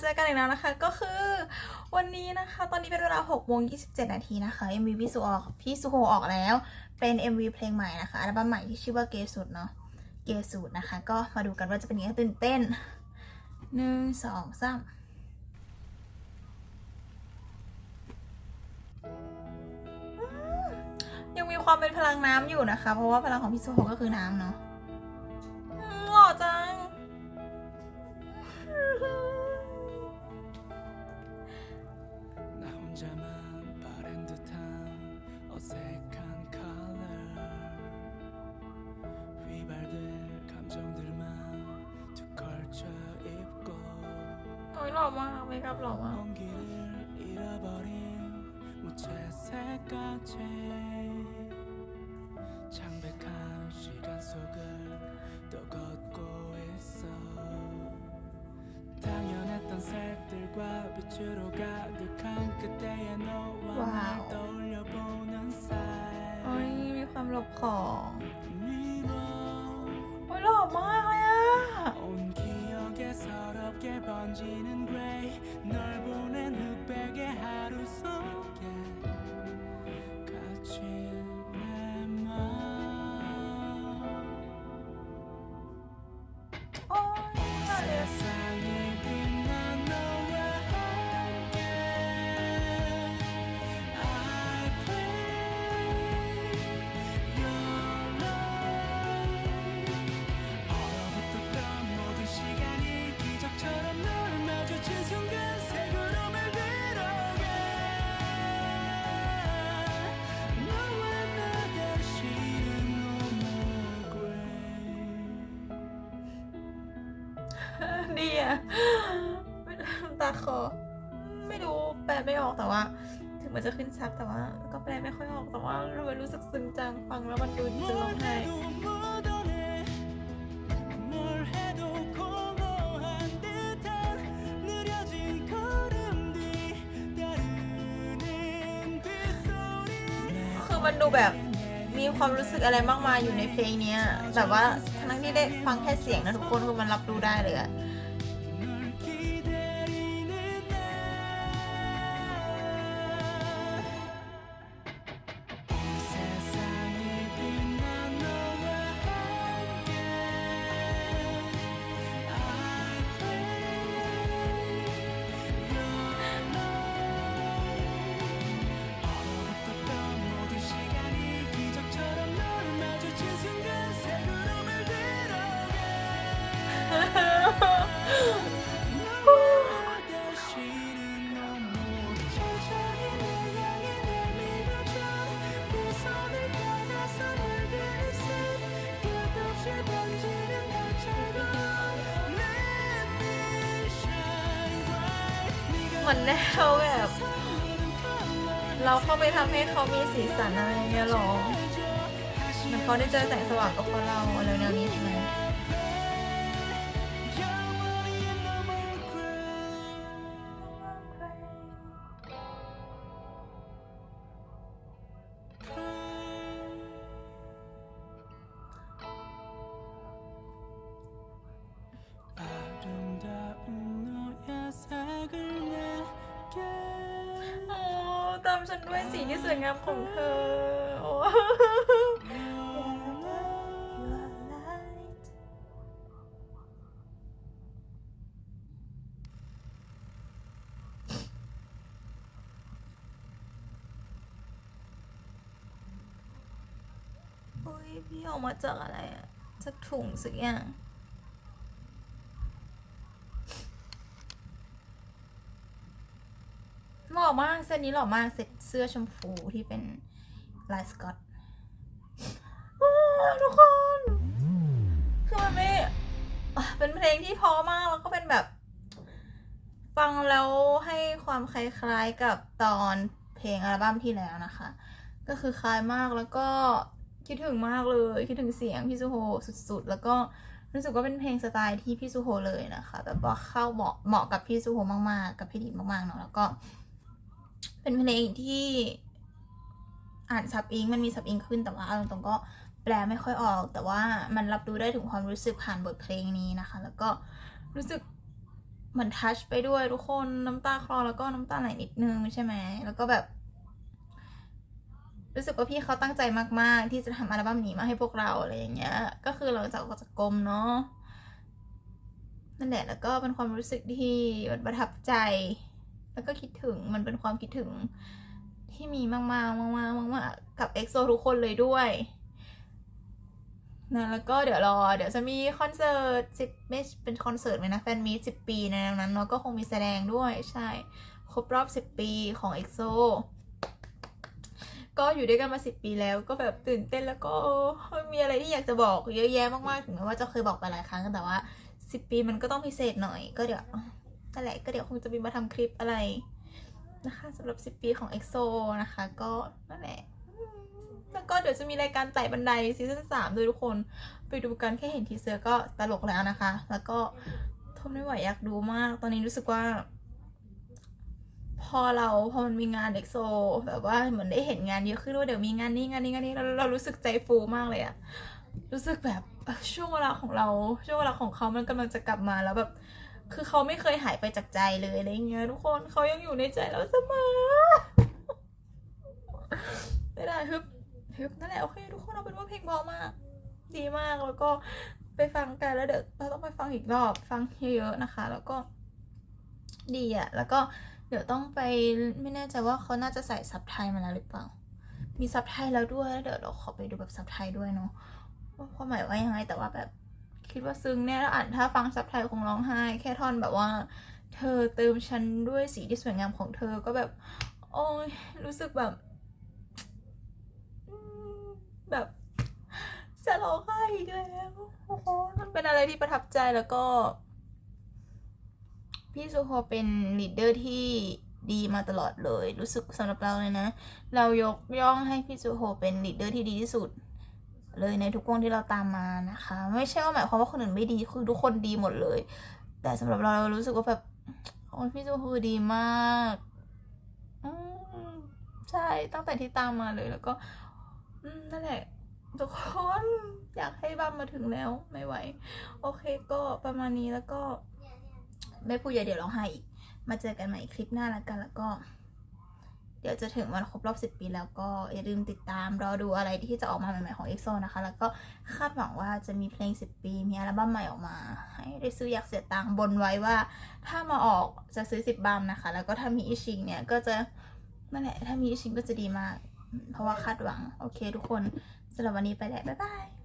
เจอกันอีกแล้วนะคะ ก็คือวันนี้นะคะ ตอนนี้เป็นเวลา6โมง27 นาทีนะคะ MV พี่สุออกพี่สุโฮออกแล้ว เป็น MV เพลงใหม่นะคะอัลบั้มใหม่ที่ชื่อว่าเกสุดเนาะเกสุดนะคะ ก็มาดูกันว่าจะเป็นยังไงตื่นเต้นหนึ่งสองสามยังมีความเป็นพลังน้ำอยู่นะคะ เพราะว่าพลังของพี่สุโฮก็คือน้ำเนาะ มากเมคอัพหล่อมาก 온기를 잃어버린 무채색까지 창백한 시간 속을 또 걷고 있어 당연했던 색들과 빛으로 가득한 그때의 너와 날 와우. 떠올려보는 โอ้ย 사이 มีความหลบของ ดีอะตาคอ ไม่รู้แปลไม่ออกแต่ว่า ถึงมันจะขึ้นซับแต่ว่า ก็แปลไม่ค่อยออกแต่ว่าเรารู้สึกซึ้งจังฟังแล้วมันดูซึ้งลงไห้คือมันดูแบบมีความรู้สึกอะไรมากมายอยู่ในเพลงนี้แต่ว่าทั้งที่ได้ฟังแค่เสียงนะทุกคนคือมันรับรู้ได้เลยอะ มัอนแนเขาแบบ เราเข้าไปทำให้เขามีสีสันอะไรเงี้ยหรอเหมืนเขาได้เจอแสงสว่างกับพวเราอะไรเงี้ยามฉันด้วยสีที่สวยงามของเธอโอ้ยพี่ออกมาจากอะไรอะจากถุงสักอย่าง ล่อมากเส้นนี้หล่อมาก เซ็ตเสื้อชมพูที่เป็นลายสกอตโอ้ทุกคน คือมันไม่เป็นเพลงที่พอมาก แล้วก็เป็นแบบ ฟังแล้วให้ความคล้ายๆกับตอนเพลงอัลบั้มที่แล้วนะคะ ก็คือคล้ายมากแล้วก็คิดถึงมากเลย คิดถึงเสียงพี่ซูโฮสุดๆ แล้วก็รู้สึกว่าเป็นเพลงสไตล์ที่พี่ซูโฮเลยนะคะ แบบว่าเข้าเหมาะเหมาะกับพี่ซูโฮมากๆ กับพี่ดีมากๆเนาะแล้วก็ เป็นเพลงที่อ่านซับอิงมันมีซับอิงขึ้นแต่ว่าเอาตรงๆก็แปลไม่ค่อยออก แต่ว่ามันรับรู้ได้ถึงความรู้สึกผ่านบทเพลงนี้นะคะ แล้วก็รู้สึกเหมือนทัชไปด้วยทุกคนน้ำตาคลอแล้วก็น้ำตาไหลนิดนึงใช่ไหมแล้วก็แบบ รู้สึกว่าพี่เขาตั้งใจมากๆ ที่จะทำอัลบั้มนี้มาให้พวกเราอะไรอย่างเงี้ย ก็คือเราจะออกจากกรมเนาะนั่นแหละแล้วก็เป็นความรู้สึกที่ประทับใจ แล้วก็คิดถึงมันเป็นความคิดถึงที่มีมากๆมากๆมากๆกับเอ็กโซทุกคนเลยด้วยนะแล้วก็เดี๋ยวรอ เดี๋ยวจะมีคอนเสิร์ตสิบไม่เป็นคอนเสิร์ตไหมนะแฟนมีสิบปีในนั้นเนาะก็คงมีแสดงด้วยใช่ ครบรอบสิบปีของเอ็กโซก็อยู่ด้วยกันมาสิบปีแล้วก็แบบตื่นเต้นแล้วก็มีอะไรที่อยากจะบอกเยอะแยะมากๆถึงแม้ว่าจะเคยบอกไปหลายครั้งแต่ว่าสิบปีมันก็ต้องพิเศษหน่อยก็เดี๋ยว นั่นแหละก็เดี๋ยวคงจะมีมาทำคลิปอะไรนะคะสำหรับสิบปีของ EXO นะคะ ก็นั่นแหละแล้วก็เดี๋ยวจะมีรายการไต่บันไดซีซั่นสามด้วยทุกคนไปดูกันแค่เห็นทีเซอร์ก็ตลกแล้วนะคะ แล้วก็ทนไม่ไหวอยากดูมาก ตอนนี้รู้สึกว่า พอเราพอมันมีงานเอ็กโซ แบบว่าเหมือนได้เห็นงานเยอะขึ้นด้วยเดี๋ยวมีงานนี้งานนี้งานนี้เราเรารู้สึกใจฟูมากเลยอะรู้สึกแบบช่วงเวลาของเรา ช่วงเวลาของเขามันกำลังจะกลับมาแล้วแบบ คือเขาไม่เคยหายไปจากใจเลยอะไรเงี้ยทุกคนเขายังอยู่ในใจเราเสมอไม่ได้ฮึบฮึบนั่นแหละโอเคทุกคนเอาเป็นว่าเพลงเพอมาก ดีมากแล้วก็ไปฟังกันแล้วเดี๋ยวเราต้องไปฟังอีกรอบฟังเยอะๆนะคะ แล้วก็ ดีอะแล้วก็เดี๋ยวต้องไปไม่แน่ใจว่าเขาน่าจะใส่ซับไทยมาแล้วหรือเปล่า มีซับไทยแล้วด้วยแล้วเดี๋ยวเราขอไปดูแบบซับไทยด้วยเนาะว่าความหมายว่ายังไงแต่ว่าแบบ คิดว่าซึ้งแน่แล้วอ่านถ้าฟังซับไทยคงร้องไห้ แค่ท่อนแบบว่า เธอเติมฉันด้วยสีที่สวยงามของเธอก็แบบ โอ้ยรู้สึกแบบ แบบจะร้องไห้อีกแล้วโอ้โหมันเป็นอะไรที่ประทับใจแล้วก็ พี่ซูโฮเป็นลีดเดอร์ที่ดีมาตลอดเลย รู้สึกสำหรับเราเลยนะ เรายกย่องให้พี่ซูโฮเป็นลีดเดอร์ที่ดีที่สุด เลยในทุกวงที่เราตามมานะคะ ไม่ใช่ว่าหมายความว่าคนอื่นไม่ดีคือทุกคนดีหมดเลย แต่สำหรับเราเรารู้สึกว่าแบบโอ้ยพี่ซูโฮดีมากอืมใช่ตั้งแต่ที่ตามมาเลยแล้วก็อืมนั่นแหละทุกคนอยากให้บ้ามมาถึงแล้วไม่ไหว โอเคก็ประมาณนี้แล้วก็ ไม่พูดเยอะเดี๋ยวร้องไห้อีก มาเจอกันใหม่คลิปหน้าแล้วกันแล้วก็ เดี๋ยวจะถึงวันครบรอบ 10 ปีแล้วก็อย่าลืมติดตามรอดูอะไรที่จะออกมาใหม่ๆของ EXO นะคะ แล้วก็คาดหวังว่าจะมีเพลง 10 ปี มีอัลบั้มใหม่ออกมา ให้ได้ซื้ออยากเสียตังค์บนไว้ว่า ถ้ามาออกจะซื้อ 10บัมนะคะ แล้วก็ถ้ามีอิชิงเนี่ยก็จะนั่นแหละถ้ามีอิชิงก็จะดีมาก เพราะว่าคาดหวัง โอเคทุกคนสำหรับวันนี้ไปแล้วบ๊ายบาย